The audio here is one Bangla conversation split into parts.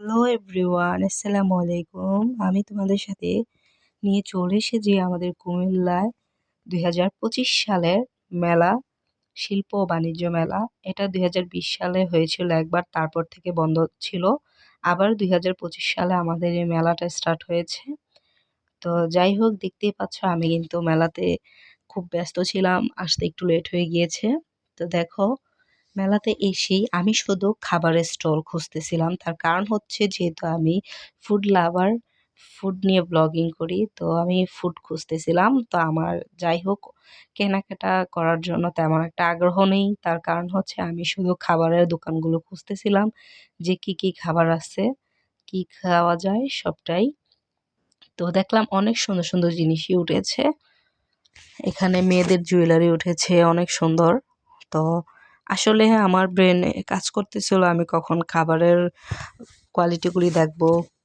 হ্যালো এভরিওয়ান আসসালামু আলাইকুম আমি তোমাদের সাথে নিয়ে চলে এসেছি আমাদের কুমিল্লায় দুই হাজার পঁচিশ সালের মেলা, শিল্প বাণিজ্য মেলা। এটা দুই হাজার বিশ সালে হয়েছিল একবার, তারপর থেকে বন্ধ ছিল। আবার দুই হাজার পঁচিশ সালে আমাদের এই মেলাটা স্টার্ট হয়েছে। তো যাই হোক, দেখতেই পাচ্ছ আমি কিন্তু মেলাতে খুব ব্যস্ত ছিলাম, আসতে একটু লেট হয়ে গিয়েছে। তো দেখো মেলাতে এসেই আমি শুধু খাবারের স্টল খুঁজতেছিলাম। তার কারণ হচ্ছে যেহেতু আমি ফুড লাভার ফুড নিয়ে ব্লগিং করি, তো আমি ফুড খুঁজতেছিলাম। তো আমার যাই হোক, কেনাকাটা করার জন্য তেমন একটা আগ্রহ নেই। তার কারণ হচ্ছে আমি শুধু খাবারের দোকানগুলো খুঁজতেছিলাম যে কি কি খাবার আছে, কি খাওয়া যায়, সবটাই। তো দেখলাম অনেক সুন্দর সুন্দর জিনিসই উঠেছে। এখানে মেয়েদের জুয়েলারি উঠেছে, অনেক সুন্দর। তো আসলে আমার ব্রেনে কাজ করতেছিল, আমি কখন খাবারের কোয়ালিটিগুলি দেখব,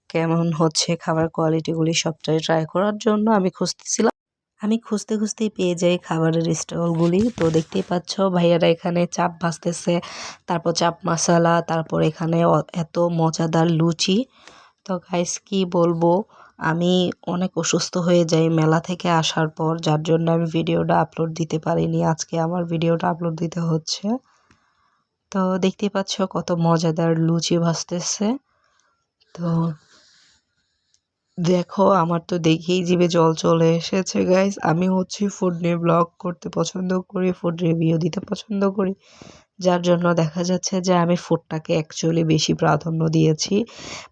কেমন হচ্ছে খাবার কোয়ালিটিগুলি সবটাই ট্রাই করার জন্য আমি খুঁজতেছিলাম। আমি খুঁজতে খুঁজতেই পেয়ে যাই খাবারের স্টলগুলি তো দেখতেই পাচ্ছ ভাইয়ারা এখানে চাপ ভাজতেছে, তারপর চাপ মশালা, তারপর এখানে এত মজাদার লুচি। তো গাইস কি বলব? আমি অনেক অসুস্থ হয়ে যাই মেলা থেকে আসার পর, যার জন্য আমি ভিডিওটা আপলোড দিতে পারিনি। আজকে আমার ভিডিওটা আপলোড দিতে হচ্ছে। তো দেখতেই পাচ্ছ কত মজাদার লুচি ভাজতেছে। তো দেখো, আমার তো দেখেই জিভে জল চলে এসেছে গাইস আমি হচ্ছে ফুড নিয়ে ব্লগ করতে পছন্দ করি ফুড রিভিউ দিতে পছন্দ করি। যার জন্য দেখা যাচ্ছে যে আমি ফুডটাকে অ্যাকচুয়ালি বেশি প্রাধান্য দিয়েছি।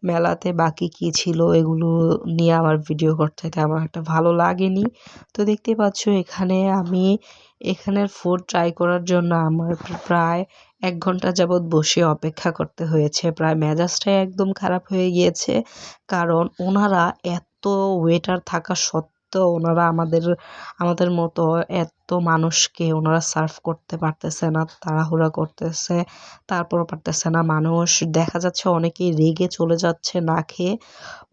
মেলাতে বাকি কি ছিল এগুলো নিয়ে আমার ভিডিও করতে তেমন একটা ভালো লাগেনি। তো দেখতে পাচ্ছ এখানে আমি এখানের ফুড ট্রাই করার জন্য আমার প্রায় এক ঘণ্টা যাবৎ বসে অপেক্ষা করতে হয়েছে। প্রায় মেজাজটাই একদম খারাপ হয়ে গিয়েছে, কারণ ওনারা এত ওয়েটার থাকা সত্ত্বেও ওনারা আমাদের আমাদের মতো এত মানুষকে ওনারা সার্ভ করতে পারতেছে না, তাড়াহুড়া করতেছে, তারপরও পারতেছে না মানুষ। দেখা যাচ্ছে অনেকেই রেগে চলে যাচ্ছে না খেয়ে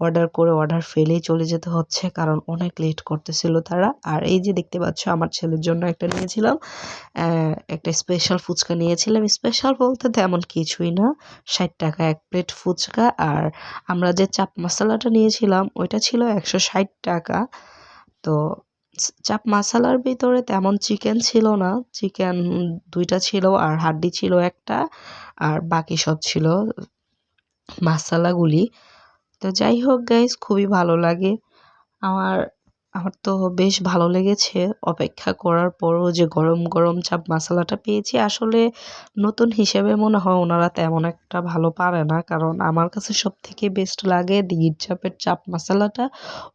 অর্ডার করে অর্ডার ফেলেই চলে যেতে হচ্ছে, কারণ অনেক লেট করতেছিল তারা। আর এই যে দেখতে পাচ্ছ, আমার ছেলের জন্য একটা নিয়েছিলাম একটা স্পেশাল ফুচকা নিয়েছিলাম। স্পেশাল বলতে তেমন কিছুই না, ষাট টাকা এক প্লেট ফুচকা। আর আমরা যে চাপ মশলাটা নিয়েছিলাম, ওইটা ছিল একশো ষাট টাকা। তো চাপ মশালার ভিতরে তেমন চিকেন ছিল না। চিকেন দুইটা ছিল আর হাড্ডি ছিল একটা আর বাকি সব ছিল মশালাগুলি। তো যাই হোক গাইজ খুবই ভালো লাগে। আমার আমার তো বেশ ভালো লেগেছে অপেক্ষা করার পরও যে গরম গরম চাপ মশলাটা পেয়েছি। আসলে নতুন হিসেবে মনে হয় ওনারা তেমন একটা ভালো পারে না, কারণ আমার কাছে সব থেকে বেস্ট লাগে দিঘির চাপের চাপ মশলাটা।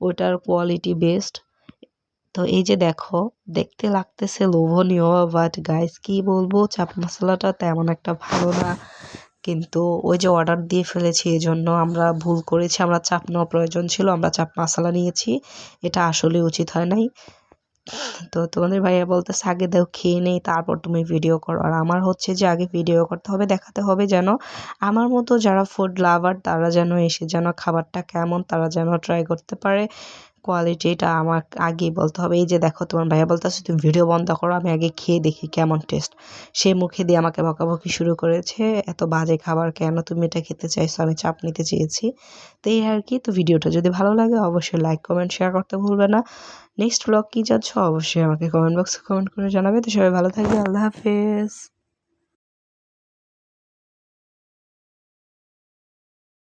ওটার কোয়ালিটি বেস্ট তো এই যে দেখো, দেখতে লাগতেছে লোভনীয় বাট গাইস কি বলব চাপ মশলাটা তেমন একটা ভালো না। কিন্তু ওই যে অর্ডার দিয়ে ফেলেছি এই জন্য আমরা ভুল করেছি, আমরা চাপ নেওয়া প্রয়োজন ছিল, আমরা চাপ মশলা নিয়েছি, এটা আসলে উচিত হয় নাই। তো তোমাদের ভাইয়া বলতেছে, আগে দেও, খেয়ে নেই, তারপর তুমি ভিডিও করো। আর আমার হচ্ছে যে আগে ভিডিও করতে হবে, দেখাতে হবে যেন আমার মতো যারা ফুড লাভার তারা যেন এসে যেন খাবারটা কেমন, তারা যেন ট্রাই করতে পারে। কোয়ালিটিটা আমার আগেই বলতে হবে। এই যে দেখো, তোমার ভাইয়া বলতেছে, তুমি ভিডিও বন্ধ করো, আমি আগে খেয়ে দেখি কেমন টেস্ট সে মুখে দিয়ে আমাকে বকাবকি শুরু করেছে, এত বাজে খাবার কেন? তুমি এটা খেতে চাইছো, আমি চাপ নিতে চেয়েছি। তো এই আর কি, তো ভিডিওটা যদি ভালো লাগে, অবশ্যই লাইক কমেন্ট শেয়ার করতে ভুলবে না। নেক্সট ব্লগ কী যাচ্ছ, অবশ্যই আমাকে কমেন্ট বক্সে কমেন্ট করে জানাবে। তো সবাই ভালো থাকবে, আল্লাহ হাফেজ।